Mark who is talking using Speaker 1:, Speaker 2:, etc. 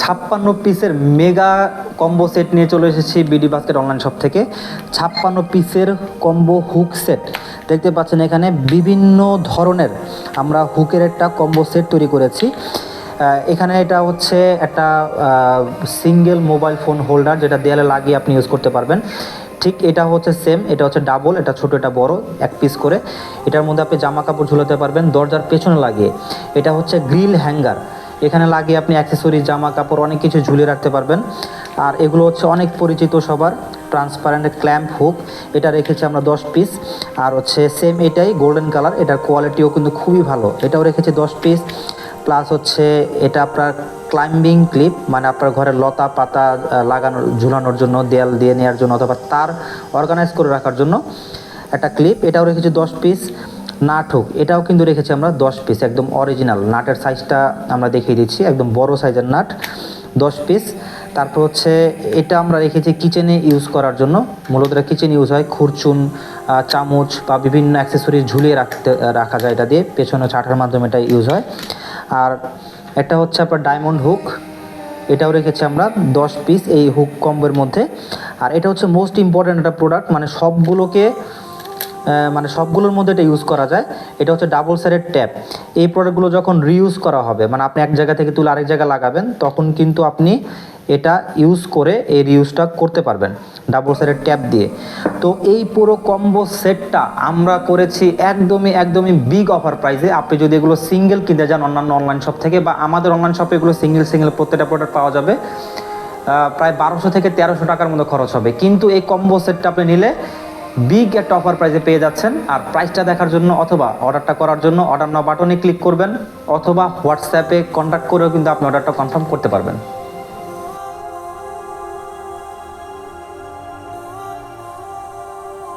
Speaker 1: ছাপ্পান্ন পিসের mega combo set নিয়ে চলে এসেছি বিডি বাস্কেট অনলাইন শপ থেকে। ছাপ্পান্ন পিসের কম্বো হুক সেট দেখতে পাচ্ছেন এখানে বিভিন্ন ধরনের আমরা হুকের একটা কম্বো সেট তৈরি করেছি। এখানে এটা হচ্ছে একটা সিঙ্গেল মোবাইল ফোন হোল্ডার যেটা দেয়ালে লাগিয়ে আপনি ইউজ করতে পারবেন। ঠিক এটা হচ্ছে সেম এটা হচ্ছে ডাবল এটা ছোট, এটা বড়, এক পিস করে। এটার মধ্যে আপনি জামা কাপড় ঝুলাতে পারবেন, দরজার পেছনে লাগিয়ে। এটা হচ্ছে গ্রিল হ্যাঙ্গার এখানে লাগিয়ে আপনি অ্যাক্সেসরি জামা কাপড় অনেক কিছু ঝুলিয়ে রাখতে পারবেন। আর এগুলো হচ্ছে অনেক পরিচিত সবার। ট্রান্সপারেন্ট ক্ল্যাম্প হুক এটা রেখেছি আমরা দশ পিস আর হচ্ছে সেম এটাই গোল্ডেন কালার এটার কোয়ালিটিও কিন্তু খুবই ভালো। এটাও রেখেছি দশ পিস প্লাস হচ্ছে এটা আপনার ক্লাইম্বিং ক্লিপ মানে আপনার ঘরের লতা পাতা লাগানোর ঝুলানোর জন্য, দেয়াল দিয়ে নেওয়ার জন্য, অথবা তার অর্গানাইজ করে রাখার জন্য একটা ক্লিপ এটাও রেখেছি দশ পিস নাট হুক এটাও কিন্তু রেখেছি আমরা দশ পিস একদম অরিজিনাল নাটের সাইজটা আমরা দেখিয়ে দিচ্ছি, একদম বড় সাইজের নাট, দশ পিস তারপর হচ্ছে, এটা আমরা রেখেছি কিচেনে ইউজ করার জন্য। মূলত এটা কিচেন ইউজ হয়, খুরচুন চামচ বা বিভিন্ন অ্যাক্সেসরিজ ঝুলিয়ে রাখতে রাখা যায় এটা দিয়ে। পেছনে ছাটার মাধ্যমে এটা ইউজ হয়। আর এটা হচ্ছে আপনার ডায়মন্ড হুক এটাও রেখেছি আমরা দশ পিস এই হুক কম্বোর মধ্যে। আর এটা হচ্ছে মোস্ট ইম্পর্ট্যান্ট একটা প্রোডাক্ট মানে সবগুলোকে মানে সবগুলোর মধ্যে এটা ইউজ করা যায়। এটা হচ্ছে ডাবল সাইডের ট্যাপ এই প্রোডাক্টগুলো যখন রিউজ করা হবে মানে আপনি এক জায়গা থেকে তুলে আরেক জায়গায় লাগাবেন, তখন কিন্তু আপনি এটা ইউজ করে এই রিউজটা করতে পারবেন ডাবল সাইডের ট্যাপ দিয়ে। তো এই পুরো কম্বো সেটটা আমরা করেছি একদমই একদমই বিগ অফার প্রাইসে আপনি যদি এগুলো সিঙ্গেল কিনতে যান অন্যান্য অনলাইন শপ থেকে, বা আমাদের অনলাইন শপে এগুলো সিঙ্গেল সিঙ্গেল প্রত্যেকটা প্রোডাক্ট পাওয়া যাবে প্রায় বারোশো থেকে তেরোশো টাকার মতো খরচ হবে। কিন্তু এই কম্বো সেটটা আপনি নিলে বিগ একটা অফার প্রাইসে পেয়ে যাচ্ছেন। আর প্রাইসটা দেখার জন্য অথবা অর্ডারটা করার জন্য অর্ডার নাও বাটনে ক্লিক করবেন, অথবা হোয়াটসঅ্যাপে কন্ট্যাক্ট করেও কিন্তু আপনি অর্ডারটা কনফার্ম করতে পারবেন।